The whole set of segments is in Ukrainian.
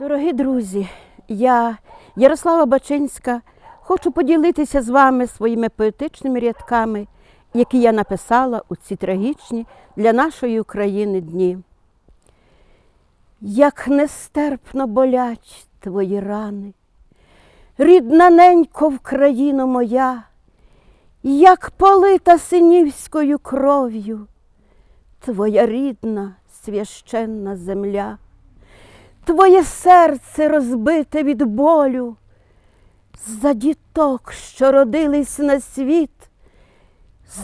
Дорогі друзі, я, Ярослава Бачинська, хочу поділитися з вами своїми поетичними рядками, які я написала у ці трагічні для нашої України дні. Як нестерпно болять твої рани, рідна ненько Вкраїно моя, як полита синівською кров'ю, твоя рідна священна земля. Твоє серце розбите від болю, за діток, що родились на світ,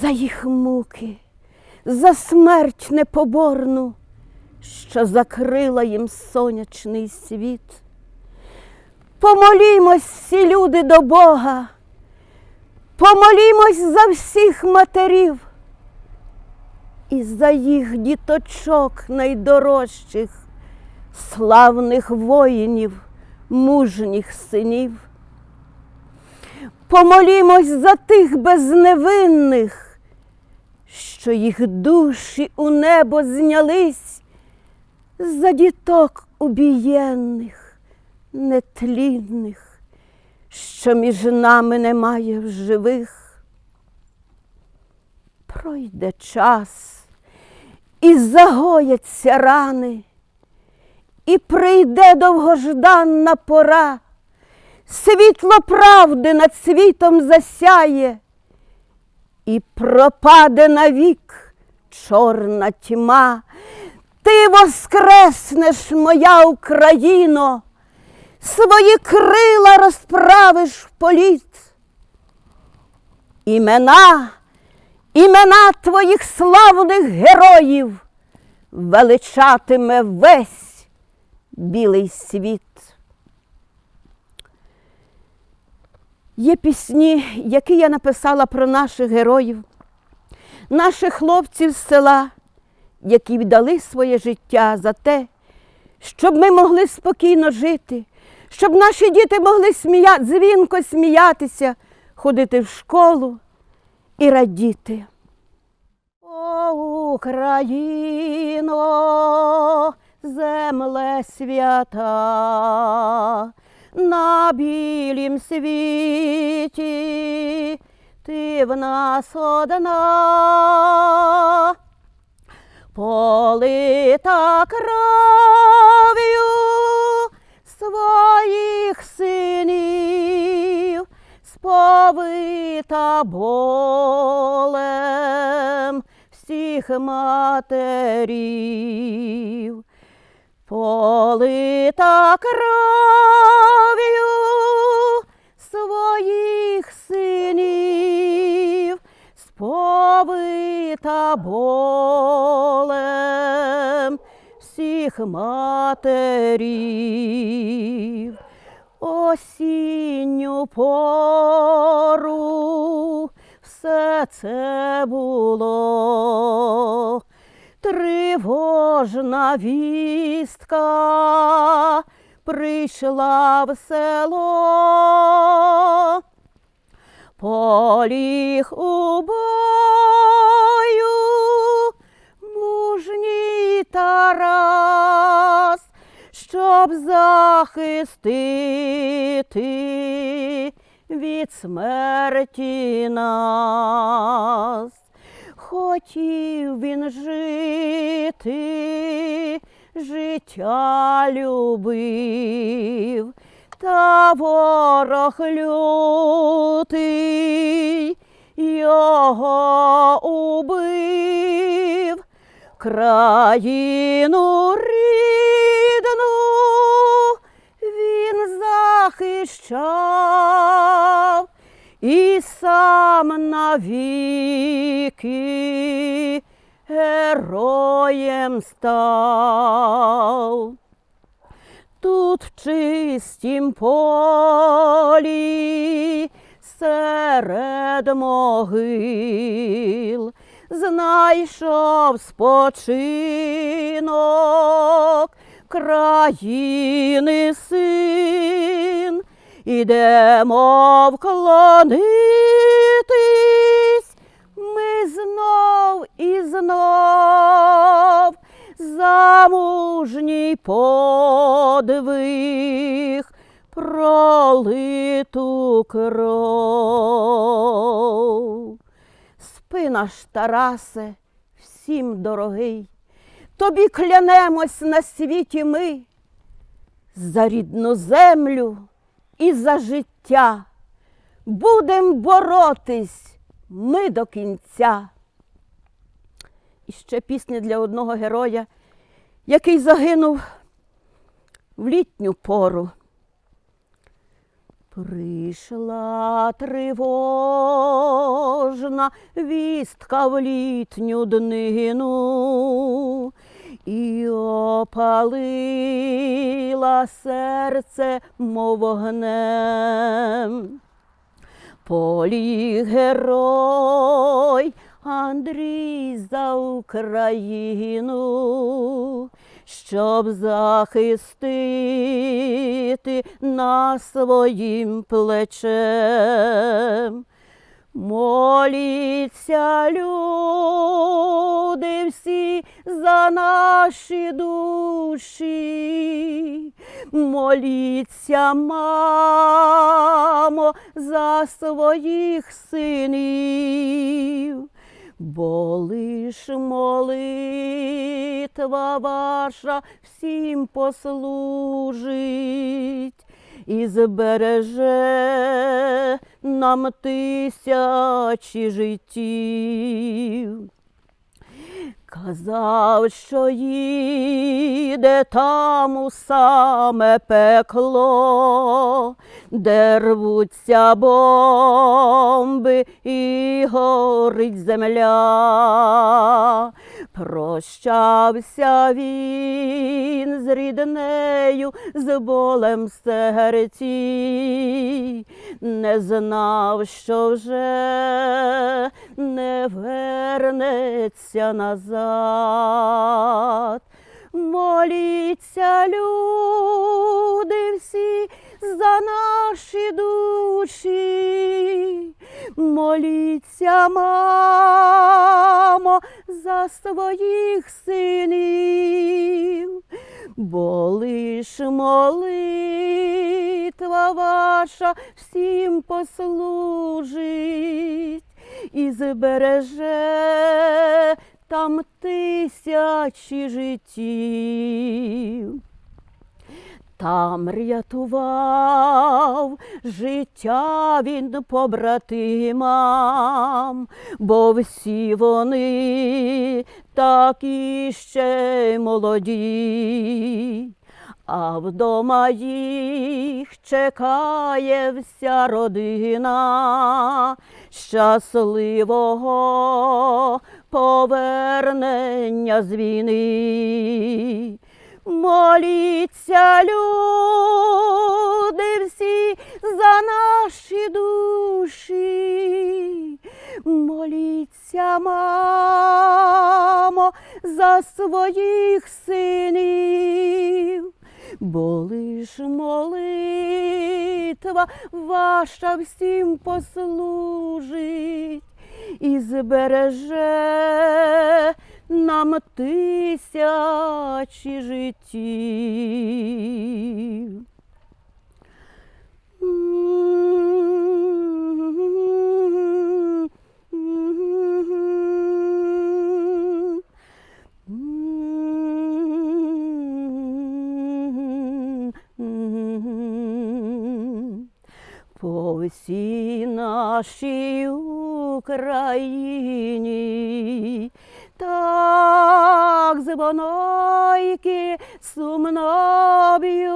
за їх муки, за смерть непоборну, що закрила їм сонячний світ. Помолімось всі люди до Бога, помолімось за всіх матерів і за їх діточок найдорожчих славних воїнів, мужніх синів. Помолімось за тих безневинних, що їх душі у небо знялись, за діток убієнних, нетлінних, що між нами немає в живих. Пройде час і загояться рани і прийде довгожданна пора, світло правди над світом засяє, і пропаде навік чорна тьма. Ти воскреснеш, моя Україно, свої крила розправиш в політ. Імена, імена твоїх славних героїв величатиме весь білий світ. Є пісні, які я написала про наших героїв, наших хлопців з села, які віддали своє життя за те, щоб ми могли спокійно жити, щоб наші діти могли смія... дзвінко сміятися, ходити в школу і радіти. О, Україно, земле свята, на білім світі. Ти в нас одна, полита кров'ю своїх синів, сповита болем всіх матерів, полита кров'ю своїх синів, сповита болем всіх матерів. Осінню пору все це було. Тривожна вістка прийшла в село, поліг у бою, мужній Тарас, щоб захистити від смерті нас. Хотів він жити, життя любив, та ворог лютий його убив, країну рідну він захищав сам навіки героєм став. Тут в чистім полі серед могил знайшов спочинок країни син, ідемо вклонитись ми знов і знов за мужній подвиг пролиту кров. Спи наш Тарасе, всім дорогий, тобі клянемось на світі ми за рідну землю і за життя. Будем боротись ми до кінця. І ще пісня для одного героя, який загинув в літню пору. Прийшла тривожна вістка в літню днину і опалила серце, мов вогнем. Поліг герой Андрій за Україну, щоб захистити нас своїм плечем. Моліться, люди всі за наші душі, моліться, мамо, за своїх синів, бо лиш молитва ваша всім послужить і збереже нам тисячі життів. Казав, що їде там у саме пекло, де рвуться бомби і горить земля. Прощався він з ріднею, з болем серці, не знав, що вже не вернеться назад. Моліться, люди всі за наші душі, моліться, мамо, за своїх синів, бо лиш молитва ваша всім послужить і збереже там тисячі життів. Там рятував життя він побратимам, бо всі вони такі ще молоді, а вдома їх чекає вся родина щасливого повернення з війни. Моліться, люди всі за наші душі, моліться, мамо, за своїх синів, бо лиш молитва ваша всім послужить і збереже нам тисячі життів. По всій нашій Україні так звонойки сумно б'ють,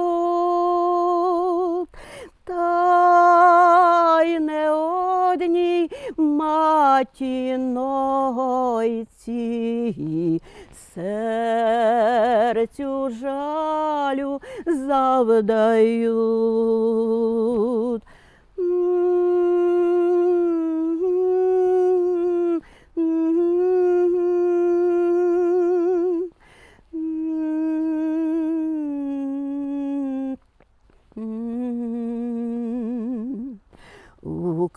та й не одній матінойці серцю жалю завдають.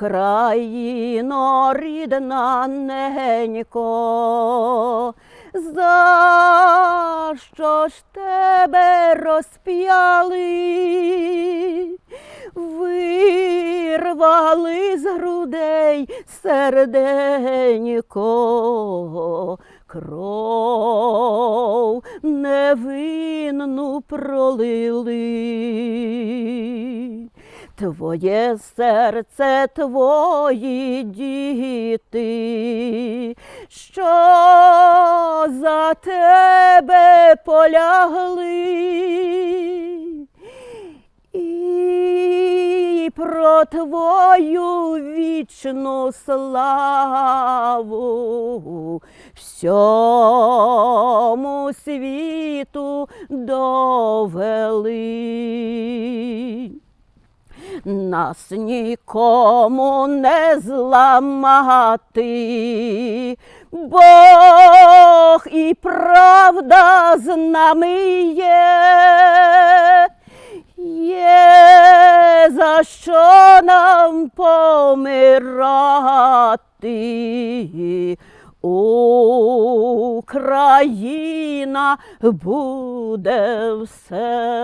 Україно, рідна ненько, за що ж тебе розп'яли? Вирвали з грудей серденько, кров невинну пролили. Твоє серце, твої діти, що за тебе полягли. І про твою вічну славу всьому світу довели. Нас нікому не зламати, Бог і правда з нами є. Є за що нам помирати. Україна буде все.